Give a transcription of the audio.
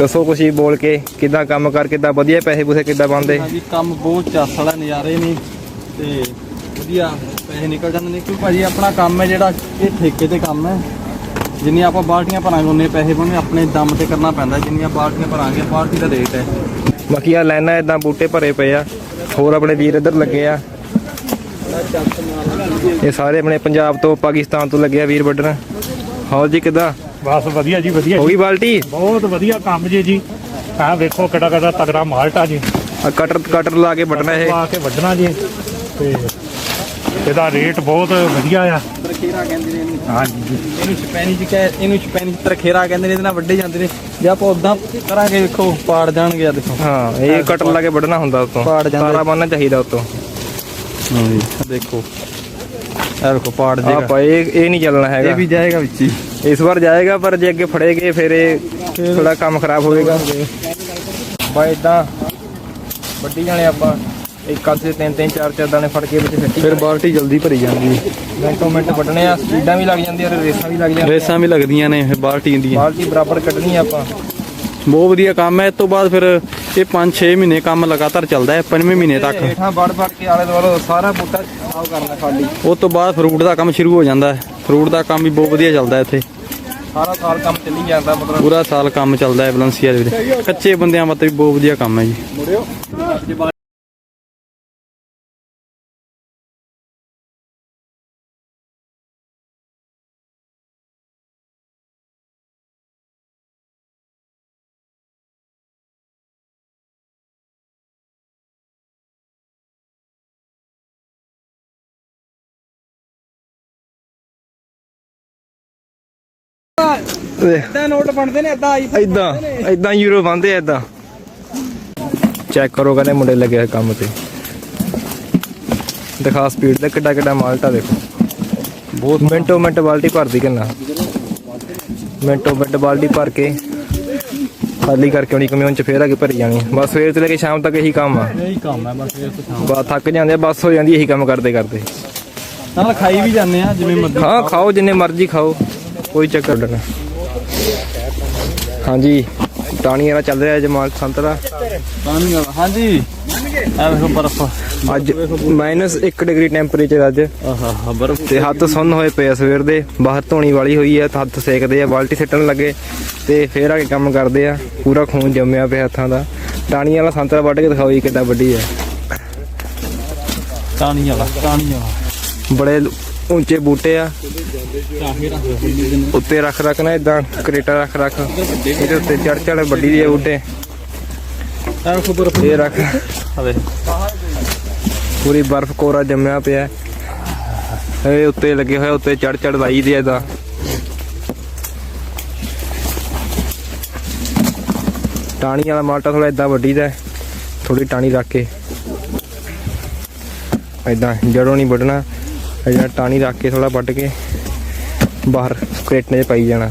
ਦੱਸੋ ਕੁਛ ਜੀ ਬੋਲ ਕੇ ਕਿੱਦਾਂ ਕੰਮ ਕਰ ਕਿੱਦਾਂ ਵਧੀਆ ਪੈਸੇ ਪੂਸੇ ਕਿੱਦਾਂ ਬਣਦੇ? ਹਾਂਜੀ ਕੰਮ ਬਹੁਤ ਚੱਸ ਵਾਲਾ ਨਜ਼ਾਰੇ ਨੇ ਤੇ ਵਧੀਆ ਪੈਸੇ ਨਿਕਲ ਜਾਂਦੇ ਨੇ। ਕਿਉਂਕਿ ਭਾਜੀ ਆਪਣਾ ਕੰਮ ਹੈ ਜਿਹੜਾ ਇਹ ਠੇਕੇ ਤੇ ਕੰਮ ਹੈ। ਜਿੰਨੀਆਂ ਆਪਾਂ ਬਾਲਟੀਆਂ ਭਰਾਂਗੇ ਉਹਨੇ ਪੈਸੇ ਬਣਨੇ ਆਪਣੇ ਦਮ ਤੇ ਕਰਨਾ ਪੈਂਦਾ ਜਿੰਨੀਆਂ ਬਾਲਟੀਆਂ ਭਰਾਂਗੇ ਬਾਲਟੀ ਦਾ ਰੇਟ ਹੈ। ਬਾਕੀ ਆ ਲਾਈਨਾਂ ਇਦਾਂ ਬੂਟੇ ਭਰੇ ਪਏ ਆ ਹੋਰ ਆਪਣੇ ਵੀਰ ਇੱਧਰ ਲੱਗੇ ਆ। ਇਹ ਸਾਰੇ ਆਪਣੇ ਪੰਜਾਬ ਤੋਂ ਪਾਕਿਸਤਾਨ ਤੋਂ ਲੱਗੇ ਆ ਵੀਰ ਵੱਢਣ। ਹੋਰ ਜੀ ਕਿੱਦਾਂ? ਬਸ ਵਧੀਆ ਜੀ ਵਧੀਆ ਹੋ ਗਈ ਬਾਲਟੀ? ਬਹੁਤ ਵਧੀਆ ਕੰਮ ਜੀ ਜੀ। ਆਹ ਵੇਖੋ ਕਿਹੜਾ ਕਿਹੜਾ ਤਗੜਾ ਮਾਲਟਾ ਜੀ। ਆ ਕਟਰ ਕਟਰ ਲਾ ਕੇ ਵੱਢਣਾ ਇਹ। ਪਾ ਕੇ ਵੱਢਣਾ ਜੀ। ਤੇ ਇਹਦਾ ਰੇਟ ਬਹੁਤ ਵਧੀਆ ਆ। ਤਰਖੇਰਾ ਕਹਿੰਦੇ ਨੇ ਇਹਨੂੰ। ਹਾਂਜੀ ਜੀ ਇਹਨੂੰ ਸਪੈਨੀ ਚ ਕਹਿ ਇਹਨੂੰ ਸਪੈਨੀ ਚ ਤਰਖੇਰਾ ਕਹਿੰਦੇ ਨੇ ਇਹਦੇ ਨਾਲ ਵੱਡੇ ਜਾਂਦੇ ਨੇ। ਜੇ ਆਪਾਂ ਉਦਾਂ ਕਰਾਂਗੇ ਵੇਖੋ ਪਾੜ ਜਾਣਗੇ ਆ ਦੇਖੋ। ਹਾਂ ਇਹ ਕਟਰ ਲਾ ਕੇ ਵੱਢਣਾ ਹੁੰਦਾ ਉਤੋਂ। ਪਾੜ ਜਾਂਦਾ। ਤਾਰਾ ਬੰਨਣਾ ਚਾਹੀਦਾ ਉਤੋਂ। ਹਾਂਜੀ ਦੇਖੋ। ਇਹ ਵੇਖੋ ਪਾੜ ਆ ਜੇਗਾ। ਪਾ ਇਹ ਇਹ ਨਹੀਂ ਚੱਲਣਾ ਹੈਗਾ। ਇਹ ਵੀ ਜਾਏਗਾ ਵਿੱਚ ਹੀ। ਇਸ ਵਾਰ ਜਾਏਗਾ ਪਰ ਜੇ ਅੱਗੇ ਫੜੇਗੇ ਫਿਰ ਇਹ ਥੋੜਾ ਕੰਮ ਖਰਾਬ ਹੋਵੇਗਾ। ਬਾ ਇਦਾਂ ਵੱਡੀ ਜਾਣੇ ਆਪਾਂ ਇੱਕ ਦੇ ਤਿੰਨ ਤਿੰਨ ਚਾਰ ਚਾਰ ਦਾਣੇ ਫੜ ਕੇ ਵਿੱਚ ਸਿੱਟੀ ਫਿਰ ਬਾਲਟੀ ਜਲਦੀ ਭਰੀ ਜਾਂਦੀ ਹੈ। ਮਿੰਟੋ ਮਿੰਟ ਵੱਢਣੇ ਆ ਸਪੀਡਾਂ ਵੀ ਲੱਗ ਜਾਂਦੀਆਂ ਰੇਸਾਂ ਵੀ ਲੱਗ ਜਾਂਦੀਆਂ। ਰੇਸਾਂ ਵੀ ਲੱਗਦੀਆਂ ਨੇ ਇਹ ਬਾਲਟੀ ਦੀਆਂ ਬਾਲਟੀ ਬਰਾਬਰ ਕੱਢਣੀ ਆਪਾਂ। ਬਹੁਤ ਵਧੀਆ ਕੰਮ ਹੈ। ਇਸ ਤੋਂ ਬਾਅਦ ਫਿਰ ਇਹ 5-6 ਮਹੀਨੇ ਕੰਮ ਲਗਾਤਾਰ ਚੱਲਦਾ ਹੈ 5ਵੇਂ ਮਹੀਨੇ ਤੱਕ। ਹੇਠਾਂ ਵੜ ਵੜ ਕੇ ਆਲੇ ਦੁਆਲੇ ਸਾਰਾ ਬੂਟਾ ਸਾਫ਼ ਕਰਨਾ ਖਾਲੀ। ਉਸ ਤੋਂ ਬਾਅਦ ਫਰੂਟ ਦਾ ਕੰਮ ਸ਼ੁਰੂ ਹੋ ਜਾਂਦਾ ਹੈ। ਫਰੂਟ ਦਾ ਕੰਮ ਵੀ ਬਹੁਤ ਵਧੀਆ ਚੱਲਦਾ ਇੱਥੇ। ਸਾਰਾ ਸਾਲ ਕੰਮ ਚੱਲੀ ਜਾਂਦਾ ਮਤਲਬ। ਪੂਰਾ ਸਾਲ ਕੰਮ ਚੱਲਦਾ ਹੈ ਵਲੰਸੀਆ ਦੇ ਵਿੱਚ। ਕੱਚੇ ਬੰਦਿਆਂ ਵਾਸਤੇ ਵੀ ਬਹੁਤ ਵਧੀਆ ਕੰਮ ਹੈ ਜੀ। ਇਦਾਂ ਨੋਟ ਬਣਦੇ ਨੇ ਇਦਾਂ ਆਈ ਇਦਾਂ ਇਦਾਂ ਯੂਰੋ ਬੰਦੇ ਇਦਾਂ ਚੈੱਕ ਕਰੋ ਕਹਿੰਦੇ ਮੁੰਡੇ ਲੱਗੇ ਹੋਏ ਕੰਮ ਤੇ। ਦਿਖਾ ਸਪੀਡ ਦਾ ਕਿੱਡਾ ਕਿੱਡਾ ਮਾਲਟਾ ਦੇਖੋ। ਬਹੁਤ ਮਿੰਟੋ ਮਿੰਟ ਬਾਲਟੀ ਭਰਦੀ ਕਿੰਨਾ। ਮਿੰਟੋ ਮਿੰਟ ਬਾਲਟੀ ਭਰ ਕੇ ਖਾਲੀ ਕਰਕੇ ਆਉਣੀ ਕਮਿਊਨ ਚ ਫੇਰ ਆ ਕੇ ਭਰੀ ਜਾਣੀ ਬਸ ਸਵੇਰ ਤੋਂ ਲੈ ਕੇ ਸ਼ਾਮ ਤੱਕ ਇਹੀ ਕੰਮ ਆ। ਇਹੀ ਕੰਮ ਹੈ ਬਸ ਇਹ ਤੋਂ ਬਸ ਥੱਕ ਜਾਂਦੇ ਆ ਬਸ ਹੋ ਜਾਂਦੀ ਇਹੀ ਕੰਮ ਕਰਦੇ ਕਰਦੇ। ਨਾਲ ਖਾਈ ਵੀ ਜਾਂਦੇ ਆ ਜਿਵੇਂ ਮਰਜ਼ੀ ਹਾਂ ਖਾਓ। ਜਿੰਨੇ ਮਰਜ਼ੀ ਖਾਓ ਕੋਈ ਚੱਕਰ ਨਹੀਂ ਹਾਂਜੀ ਟਾਣੀ ਵਾਲਾ ਚੱਲ ਰਿਹਾ ਜਮਾਲ ਸੰਤਰਾ ਪਾਣੀ ਵਾਲਾ ਹਾਂਜੀ। ਆ ਵੇਖੋ ਬਰਫ। ਅੱਜ -1 ਡਿਗਰੀ ਟੈਂਪਰੇਚਰ ਅੱਜ। ਆਹਾ ਬਰਫ। ਤੇ ਹੱਥ ਸੁੰਨ ਹੋਏ ਪਏ ਆ ਸਵੇਰ ਦੇ ਬਾਹਰ ਧੋਣੀ ਵਾਲੀ ਹੋਈ ਆ ਹੱਥ ਸੇਕਦੇ ਆ ਬਾਲਟੀ ਸਿੱਟਣ ਲੱਗੇ ਤੇ ਫੇਰ ਆ ਕੇ ਕੰਮ ਕਰਦੇ ਆ ਪੂਰਾ ਖੂਨ ਜੰਮਿਆ ਪਿਆ ਹੱਥਾਂ ਦਾ। ਟਾਣੀ ਵਾਲਾ ਸੰਤਰਾ ਵੱਢ ਕੇ ਦਿਖਾਓ ਜੀ ਕਿੱਡਾ ਵੱਡੀ ਆ। ਪਾਣੀ ਵਾਲਾ ਵਾਲਾ। ਬੜੇ ਉੱਚੇ ਬੂਟੇ ਆ ਉੱਤੇ ਰੱਖ ਰੱਖ ਨਾ ਇਦਾਂ ਕਰੇਟਾ ਰੱਖ ਰੱਖ। ਇਹਦੇ ਉੱਤੇ ਚੜ ਚੜ ਵੱਡੀ ਦੀ ਬੂਟੇ। ਬਰਫ ਇਹ ਰੱਖ। ਆਵੇ ਪੂਰੀ ਬਰਫ਼ ਕੋਰਾ ਜੰਮਿਆ ਪਿਆ। ਇਹ ਉੱਤੇ ਲੱਗੇ ਹੋਏ ਉੱਤੇ ਚੜ ਚੜ ਲਾਈ ਦੀ ਇਹਦਾ ਟਾਣੀ ਵਾਲਾ ਮਾਲਟਾ ਥੋੜਾ ਇਦਾਂ ਵੱਡੀ ਦਾ ਥੋੜੀ ਟਾਣੀ ਰੱਖ ਕੇ। ਇਦਾਂ ਜੜੋਂ ਨਹੀਂ ਵੱਢਣਾ। ਇਦਾਂ ਟਾਣੀ ਰੱਖ ਕੇ ਥੋੜਾ ਵੱਢ ਕੇ। ਬਾਹਰ ਕਰੇਟਨੇ 'ਚ ਪਾਈ ਜਾਣਾ।